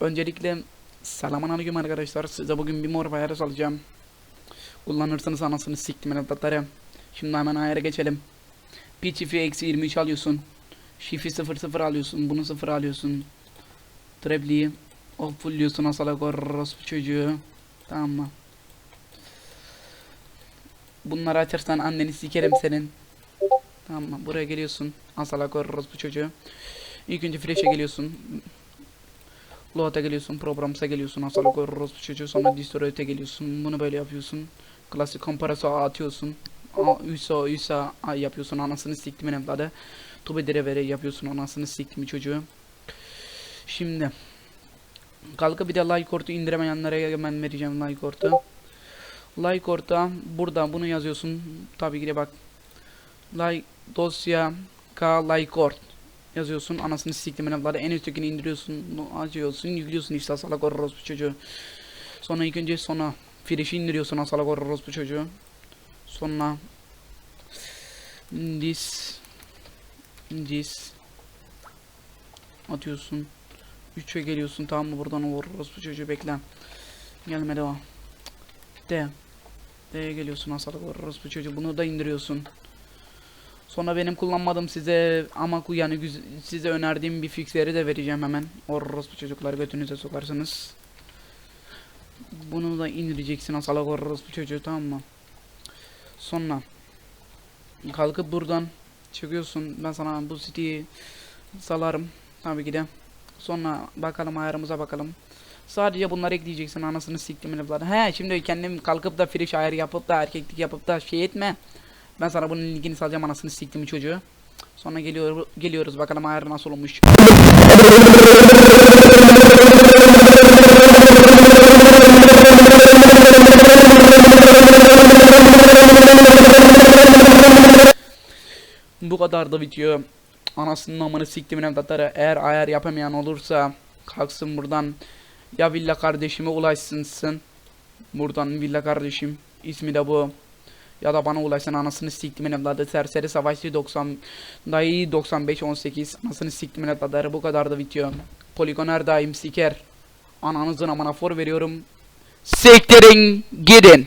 Öncelikle selamun aleyküm arkadaşlar. Size bugün bir mor virus alacağım. Kullanırsanız anasını siktim evlatları. Şimdi hemen ayara geçelim. Bir çifi eksi 23 alıyorsun. Şifi 00 alıyorsun. Bunu 0 alıyorsun. Trebliği o fullliyorsun asala bu çocuğu. Tamam mı? Bunları açarsan anneni sikerim senin. Tamam mı? Buraya geliyorsun. Asala bu çocuğu. İlk önce flash'e geliyorsun. Load'a geliyorsun, Programs'a geliyorsun, hastalık orospu bu çocuğu, sonra Destroy'e geliyorsun, bunu böyle yapıyorsun. Klasik kompresör atıyorsun. Üsa üsa yapıyorsun, anasını siktimin evladı. Tube vere yapıyorsun, anasını siktimi çocuğu. Şimdi kalkıp bir de like ortu indiremeyenlere hemen vereceğim like ortu. Like orta burada bunu yazıyorsun. Tabii ki de bak. Like dosya k like ort yazıyorsun anasını siktimin evladı en üsttekini indiriyorsun acıyorsun yüklüyorsun işte salak orospu çocuğu. Sonra ilk önce sonra fresh'i indiriyorsun salak orospu çocuğu. Sonra this this atıyorsun 3'e geliyorsun tamam mı buradan orospu çocuğu bekle. Gelmedi o D D'ye geliyorsun salak orospu çocuğu. Bunu da indiriyorsun Sonra benim kullanmadığım size ama yani size önerdiğim bir fixleri de vereceğim hemen. Orospu çocuklar götünüze sokarsınız. Bunu da indireceksin asalak orospu çocuğu tamam mı? Sonra kalkıp buradan çıkıyorsun. Ben sana bu city'yi salarım. Tabii ki de. Sonra bakalım ayarımıza bakalım. Sadece bunları ekleyeceksin anasını siktimin evladı. He şimdi kendim kalkıp da fresh ayar yapıp da erkeklik yapıp da şey etme. Ben sana bunun linkini salacağım anasını siktim çocuğu. Sonra geliyor geliyoruz bakalım ayar nasıl olmuş. Bu kadar da video. Anasının amını siktimin evlatları. Eğer ayar yapamayan olursa kalksın buradan. Ya villa kardeşime ulaşsınsın. Buradan villa kardeşim. ismi de bu. Ya da bana ulaşsan anasını siktimin evladı serseri savaşçı 90 dayı 95 18 anasını siktimin evladı bu kadar da video. Poligon her daim siker. Ananızın amına for veriyorum. Siktirin gidin.